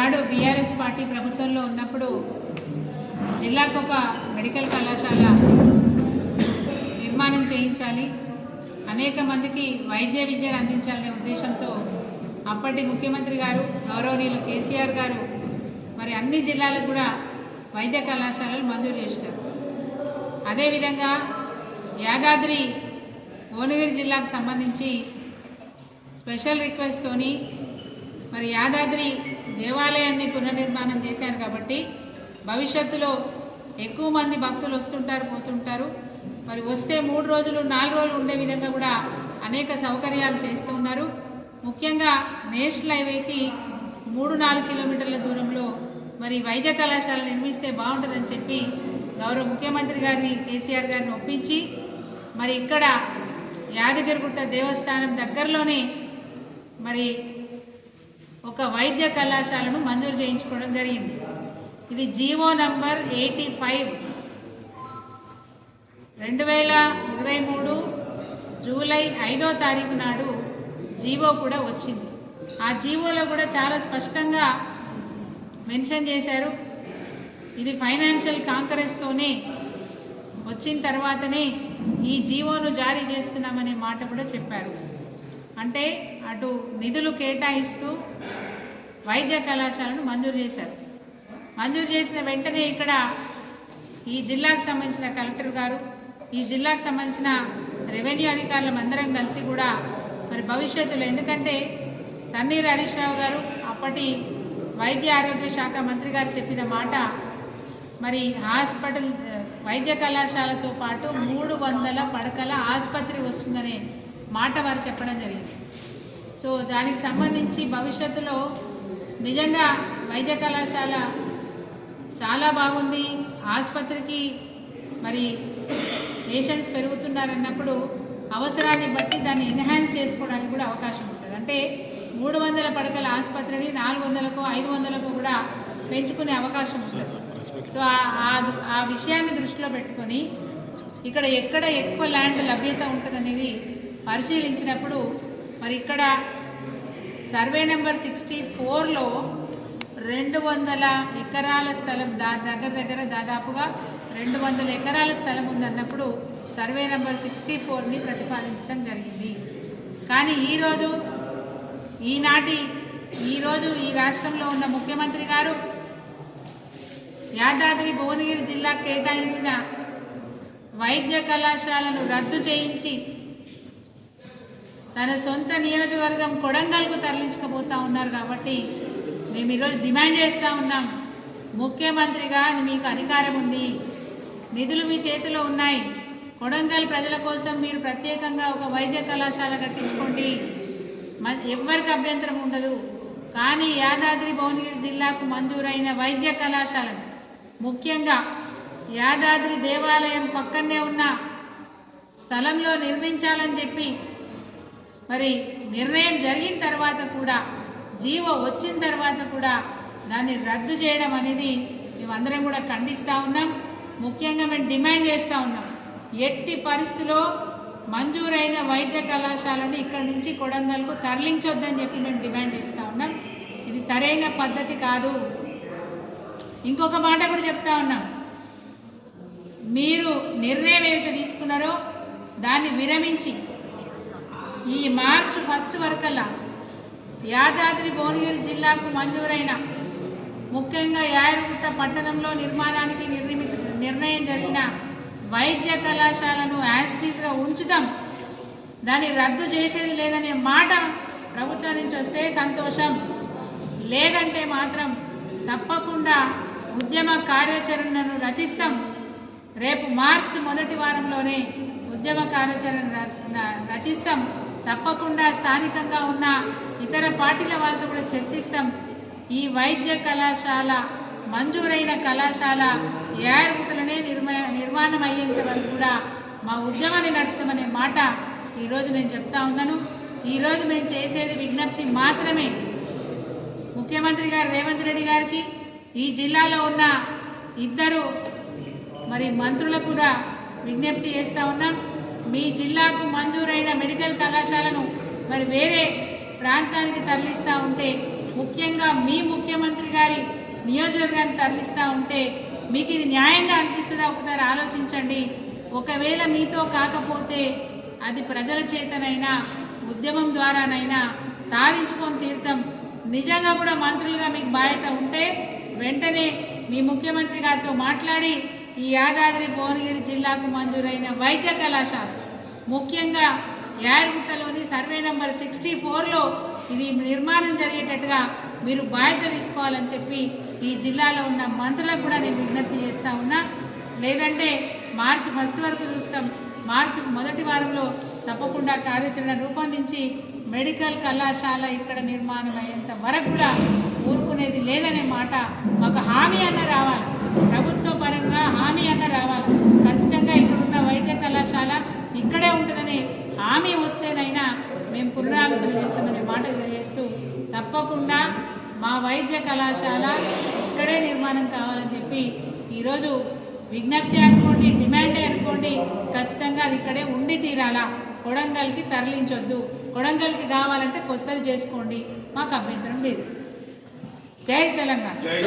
ఆనాడు BRS party ప్రభుత్వంలో ఉన్నప్పుడు జిల్లాకు ఒక మెడికల్ కళాశాల నిర్మాణం చేయించాలి. అనేక మందికి వైద్య విద్యను అందించాలనే ఉద్దేశంతో అప్పటి ముఖ్యమంత్రి గారు గౌరవనీయులు కేసీఆర్ గారు మరి అన్ని జిల్లాలకు కూడా వైద్య కళాశాలలు మంజూరు చేసినారు. అదేవిధంగా యాదాద్రి భువనగిరి జిల్లాకు సంబంధించి స్పెషల్ రిక్వెస్ట్తోని మరి యాదాద్రి దేవాలయాన్ని పునర్నిర్మాణం చేశారు కాబట్టి భవిష్యత్తులో ఎక్కువ మంది భక్తులు వస్తుంటారు పోతుంటారు. మరి వస్తే మూడు రోజులు నాలుగు రోజులు ఉండే విధంగా కూడా అనేక సౌకర్యాలు చేస్తూ ఉన్నారు. ముఖ్యంగా నేషనల్ హైవేకి మూడు నాలుగు కిలోమీటర్ల దూరంలో మరి వైద్య కళాశాల నిర్మిస్తే బాగుంటుందని చెప్పి గౌరవ ముఖ్యమంత్రి గారిని కేసీఆర్ గారిని ఒప్పించి మరి ఇక్కడ యాదగిరిగుట్ట దేవస్థానం దగ్గరలోనే మరి ఒక వైద్య కళాశాలను మంజూరు చేయించుకోవడం జరిగింది. ఇది జీవో నంబర్ ఎయిటీ ఫైవ్. రెండు వేల ఇరవై మూడు జూలై ఐదో తారీఖు నాడు జీవో కూడా వచ్చింది. ఆ జీవోలో కూడా చాలా స్పష్టంగా మెన్షన్ చేశారు. ఇది ఫైనాన్షియల్ కాంకరెన్స్తోనే వచ్చిన తర్వాతనే ఈ జీవోను జారీ చేస్తున్నామనే మాట కూడా చెప్పారు. అంటే అటు నిధులు కేటాయిస్తూ వైద్య కళాశాలను మంజూరు చేశారు. మంజూరు చేసిన వెంటనే ఇక్కడ ఈ జిల్లాకు సంబంధించిన కలెక్టర్ గారు ఈ జిల్లాకు సంబంధించిన రెవెన్యూ అధికారులం అందరం కలిసి కూడా మరి భవిష్యత్తులో ఎందుకంటే తన్నీర్ హరీష్ రావు గారు అప్పటి వైద్య ఆరోగ్య శాఖ మంత్రి గారు చెప్పిన మాట మరి హాస్పిటల్ వైద్య కళాశాలతో పాటు మూడు వందల పడకల ఆసుపత్రి వస్తుందనే మాట వారు చెప్పడం జరిగింది. సో దానికి సంబంధించి భవిష్యత్తులో నిజంగా వైద్య కళాశాల చాలా బాగుంది. ఆసుపత్రికి మరి పేషెంట్స్ పెరుగుతున్నారన్నప్పుడు అవసరాన్ని బట్టి దాన్ని ఎన్హాన్స్ చేసుకోవడానికి కూడా అవకాశం ఉంటుంది. అంటే మూడు వందల పడకల ఆసుపత్రిని నాలుగు వందలకు ఐదు వందలకు కూడా పెంచుకునే అవకాశం ఉంటుంది. సో ఆ- ఆ- విషయాన్ని దృష్టిలో పెట్టుకొని ఇక్కడ ఎక్కడ ఎక్కువ ల్యాండ్ లభ్యత ఉంటుంది అనేది పరిశీలించినప్పుడు మరి ఇక్కడ సర్వే నెంబర్ సిక్స్టీ ఫోర్లో రెండు వందల ఎకరాల స్థలం దా దగ్గర దగ్గర దాదాపుగా రెండు వందల ఎకరాల స్థలం ఉందన్నప్పుడు సర్వే నెంబర్ సిక్స్టీ ఫోర్ని ప్రతిపాదించడం జరిగింది. కానీ ఈరోజు ఈనాటి ఈరోజు ఈ రాష్ట్రంలో ఉన్న ముఖ్యమంత్రి గారు యాదాద్రి భువనగిరి జిల్లా కేటాయించిన వైద్య కళాశాలను రద్దు చేయించి తన సొంత నియోజకవర్గం కొడంగల్కు తరలించకపోతా ఉన్నారు కాబట్టి మేము ఈరోజు డిమాండ్ చేస్తూ ఉన్నాం. ముఖ్యమంత్రిగా మీకు అధికారం ఉంది. నిధులు మీ చేతిలో ఉన్నాయి. కొడంగల్ ప్రజల కోసం మీరు ప్రత్యేకంగా ఒక వైద్య కళాశాల కట్టించుకోండి. మ- అభ్యంతరం ఉండదు. కానీ యాదాద్రి భువనగిరి జిల్లాకు మంజూరైన వైద్య కళాశాలను ముఖ్యంగా యాదాద్రి దేవాలయం పక్కనే ఉన్న స్థలంలో నిర్మించాలని చెప్పి మరి నిర్ణయం జరిగిన తర్వాత కూడా జీవో వచ్చిన తర్వాత కూడా దాన్ని రద్దు చేయడం అనేది మేమందరం కూడా ఖండిస్తూ ఉన్నాం. ముఖ్యంగా మేము డిమాండ్ చేస్తూ ఉన్నాం. ఎట్టి పరిస్థితిలో మంజూరైన వైద్య కళాశాలను ఇక్కడి నుంచి కొడంగల్కు తరలించొద్దని చెప్పి మేము డిమాండ్ చేస్తూ ఉన్నాం. ఇది సరైన పద్ధతి కాదు. ఇంకొక మాట కూడా చెప్తా ఉన్నాం. మీరు నిర్ణయం ఏదైతే తీసుకున్నారో దాన్ని విరమించి ఈ మార్చ్ ఫస్ట్ వరకల్లా యాదాద్రి భువనగిరి జిల్లాకు మంజూరైన ముఖ్యంగా యాయరుగుట్ట పట్టణంలో నిర్మాణానికి నిర్మిత నిర్ణయం జరిగిన వైద్య కళాశాలను యాస్టీస్గా ఉంచుతాం. దాన్ని రద్దు చేసేది లేదనే మాట ప్రభుత్వం నుంచి వస్తే సంతోషం. లేదంటే మాత్రం తప్పకుండా ఉద్యమ కార్యాచరణను రచిస్తాం. రేపు మార్చి మొదటి వారంలోనే ఉద్యమ కార్యాచరణ రచిస్తాం. తప్పకుండా స్థానికంగా ఉన్న ఇతర పార్టీల వాళ్ళతో కూడా చర్చిస్తాం. ఈ వైద్య కళాశాల మంజూరైన కళాశాల ఏడుగుటలనే నిర్మా నిర్మాణం అయ్యేంత వరకు కూడా మా ఉద్యమాన్ని నడుపుతామనే మాట ఈరోజు నేను చెప్తా ఉన్నాను. ఈరోజు మేము చేసేది విజ్ఞప్తి మాత్రమే. ముఖ్యమంత్రి గారు రేవంత్ రెడ్డి గారికి ఈ జిల్లాలో ఉన్న ఇద్దరు మరి మంత్రులకు కూడా విజ్ఞప్తి చేస్తూ ఉన్నాం. మీ జిల్లాకు మంజూరైన మెడికల్ కళాశాలను మరి వేరే ప్రాంతానికి తరలిస్తూ ఉంటే ముఖ్యంగా మీ ముఖ్యమంత్రి గారి నియోజకవర్గాన్ని తరలిస్తూ ఉంటే మీకు ఇది న్యాయంగా అనిపిస్తుందా? ఒకసారి ఆలోచించండి. ఒకవేళ మీతో కాకపోతే అది ప్రజల చేతనైనా ఉద్యమం ద్వారానైనా సాధించుకొని తీర్థం నిజంగా కూడా మంత్రులుగా మీకు బాధ్యత ఉంటే వెంటనే మీ ముఖ్యమంత్రి గారితో మాట్లాడి ఈ యాదాద్రి భువనగిరి జిల్లాకు మంజూరైన వైద్య కళాశాల. ముఖ్యంగా యారుగుట్టలోని సర్వే నంబర్ సిక్స్టీ ఫోర్లో ఇది నిర్మాణం జరిగేటట్టుగా మీరు బాధ్యత తీసుకోవాలని చెప్పి ఈ జిల్లాలో ఉన్న మంత్రులకు కూడా నేను విజ్ఞప్తి చేస్తా ఉన్నా. లేదంటే మార్చి ఫస్ట్ వరకు చూస్తాం. మార్చి మొదటి వారంలో తప్పకుండా కార్యాచరణ రూపొందించి మెడికల్ కళాశాల ఇక్కడ నిర్మాణం అయ్యేంత వరకు కూడా ఊరుకునేది లేదనే మాట మాకు హామీ అన్న రావాలి. ప్రభుత్వం పరంగా హామీ అన్న రావాలి ఖచ్చితంగా ఇక్కడ ఉన్న వైద్య కళాశాల ఇక్కడే ఉంటుందని హామీ వస్తేనైనా మేము పునరాలోచన చేస్తామనే మాట తెలియజేస్తూ తప్పకుండా మా వైద్య కళాశాల ఇక్కడే నిర్మాణం కావాలని చెప్పి ఈరోజు విజ్ఞప్తి అనుకోండి డిమాండే అనుకోండి ఖచ్చితంగా అది ఇక్కడే ఉండి తీరాలా? కొడంగల్కి తరలించొద్దు. కొడంగల్కి కావాలంటే కొత్తది చేసుకోండి. మాకు అభ్యంతరం లేదు. జై తెలంగాణ.